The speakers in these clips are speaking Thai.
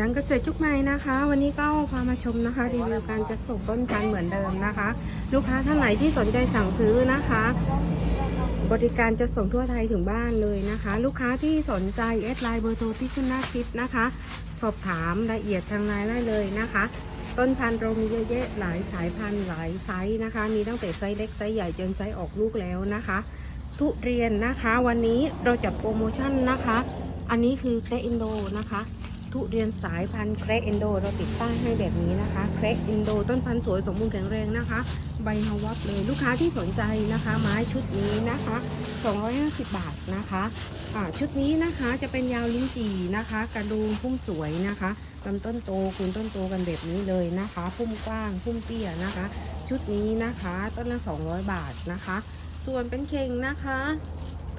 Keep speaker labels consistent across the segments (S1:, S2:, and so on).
S1: ร้านเกษตรจุกไม้นะคะ วันนี้ก็พามาชมนะคะรีวิวการจัดส่งต้นพันธุ์เหมือนเดิมนะคะ ลูกค้าท่านไหนที่สนใจสั่งซื้อนะคะ บริการจะส่งทั่วไทยถึงบ้านเลยนะคะ ลูกค้าที่สนใจแอดไลน์เบอร์โทรที่ขึ้นหน้าคลิปนะคะ สอบถามละเอียดทางไลน์ได้เลยนะคะ ต้นพันธุ์เรามีเยอะแยะหลายสายพันธุ์หลายไซส์นะคะ มีตั้งแต่ไซส์เล็กไซส์ใหญ่จนไซส์ออกลูกแล้วนะคะ ทุเรียนนะคะ วันนี้เราจัดโปรโมชั่นนะคะ อันนี้คือแครอินโดนะคะ ทุเรียนสายพันธุ์แคระอินโด เราติดป้ายให้แบบนี้นะคะแคระอินโด ต้นพันธุ์สวยสมบูรณ์แข็งแรงนะคะ ใบฮาวับเลยลูกค้าที่สนใจนะคะ ไม้ชุดนี้นะคะ 250 บาทนะคะอ่าชุดนี้นะคะจะเป็นยาวลิ้นจี่นะคะ กระดูงพุ่มสวยนะคะลำต้นโตคูณต้นโตกันแบบนี้เลยนะคะ พุ่มกว้าง พุ่มเตี้ยนะคะ ชุดนี้นะคะ ต้นละ 200 บาทนะคะ ส่วนเป็นเข่งนะคะ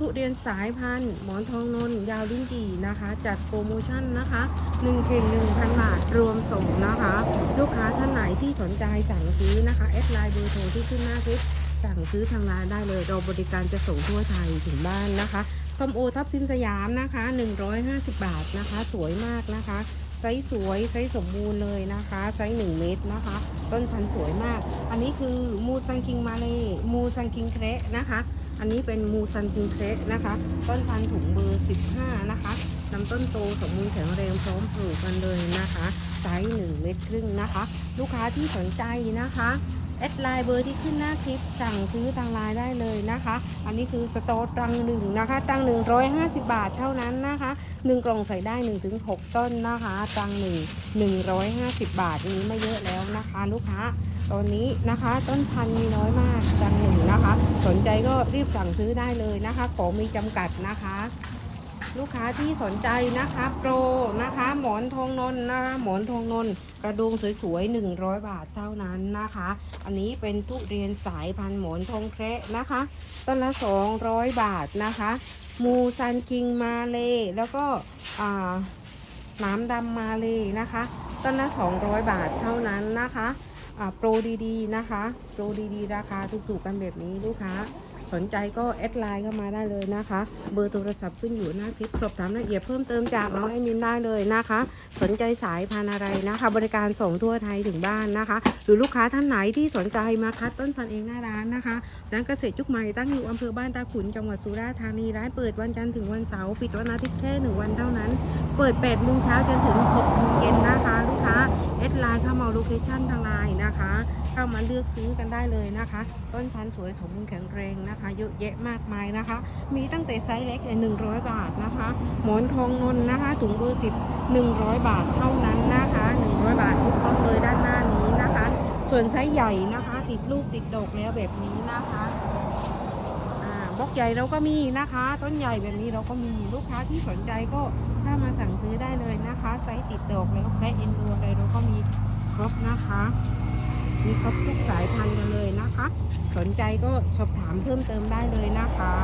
S1: ทุเรียนสายพันธุ์หมอนทองนนยาวลิ้นจี่นะคะ จัดโปรโมชั่นนะคะ1เข่ง1,000 บาทรวมส่งนะคะ ลูกค้าท่านไหนที่สนใจสั่งซื้อนะคะแอดไลน์เบอร์โทรที่ขึ้นหน้าคลิปสั่งซื้อทางร้านได้เลยเราบริการจะส่งทั่วไทยถึงบ้านนะคะส้มโอทับทิมสยามนะคะ 150 บาทนะคะ สวยมากนะคะไซส์สวยไซส์สมบูรณ์เลยนะคะไซส์1เมตรนะคะ ต้นพันธุ์สวยมาก อันนี้คือมูซันคิงมาเลมูซันคิงเคระนะคะ อันนี้เป็นมูซันพิงเคระนะคะ ต้นพันธุ์ถุงเบอร์ 15 นะคะลำต้นโตสมบูรณ์แข็งแรงพร้อมปลูกกันเลยนะคะ ไซส์1เมตรครึ่งนะคะ ลูกค้าที่สนใจนะคะ แอดไลน์เบอร์ที่ขึ้นหน้าคลิปสั่งซื้อทางไลน์ได้เลยนะคะ อันนี้คือสโตร์ตังหนึ่งนะคะตัง150บาทเท่านั้นนะคะหนึ่งกล่องใส่ได้1-6ถึง6ต้นนะคะตังหนึ่ง150บาทนี้ไม่เยอะแล้วนะคะ ลูกค้าตอนนี้นะคะต้นพันธุ์มีน้อยมากจังหนึ่งนะคะ สนใจก็รีบสั่งซื้อได้เลยนะคะ ของมีจำกัดนะคะ ลูกค้าที่สนใจนะคะโปรนะคะ หมอนทองนนนะคะหมอนทองนนกระดุงสวยๆ100 บาทเท่านั้นนะคะ อันนี้เป็นทุเรียนสายพันธุ์หมอนทองแคระนะคะต้นละ 200 บาทนะคะ มูซันคิงมาเลแล้วก็น้ำดำมาเลนะคะต้นละ 200 บาทเท่านั้นนะคะโปรดีๆนะคะ โปรดีๆ ราคาถูกๆกันแบบนี้ลูกค้า สนใจก็แอดไลน์เข้ามาได้เลยนะคะ เบอร์โทรศัพท์ขึ้นอยู่หน้าคลิปสอบถามรายละเอียดเพิ่มเติมจากน้องแอดมินได้เลยนะคะ สนใจสายพันธุ์อะไรนะคะ บริการส่งทั่วไทยถึงบ้านนะคะ หรือลูกค้าท่านไหนที่สนใจมาคัดต้นพันธุ์เองหน้าร้านนะคะร้านเกษตรจุกใหม่ตั้งอยู่อำเภอบ้านตาขุนจังหวัดสุราษฎร์ธานีร้านเปิดวันจันทร์ถึงวันเสาร์ปิดวันอาทิตย์แค่หนึ่งวันเท่านั้น เปิด8โมงเช้าจนถึง6โมงเย็นนะคะลูกค้าแอดไลน์เข้ามาโลเคชั่นทางไลน์นะคะเข้ามาเลือกซื้อกันได้เลยนะคะ ต้นพันธุ์สวยสมบูรณ์แข็งแรงนะคะ เยอะแยะมากมายนะคะ มีตั้งแต่ไซส์เล็กหนึ่งร้อยบาทนะคะ หมอนทองนนนะคะ ถุงเบอร์สิบหนึ่งร้อยบาทเท่านั้นนะคะหนึ่งร้อยบาททุกต้นเลยด้านหน้านี้นะคะ ส่วนไซส์ใหญ่นะคะ ติดลูกติดดอกแล้วแบบนี้นะคะบล็อกใหญ่เราก็มีนะคะ ต้นใหญ่แบบนี้เราก็มีลูกค้าที่สนใจก็ถ้ามาสั่งซื้อได้เลยนะคะไซส์ติดดอกแล้วแคระเอ็นดูอะไรเราก็มีครบนะคะ มีครบทุกสายพันธุ์กันเลยนะคะ สนใจก็สอบถามเพิ่มเติมได้เลยนะคะ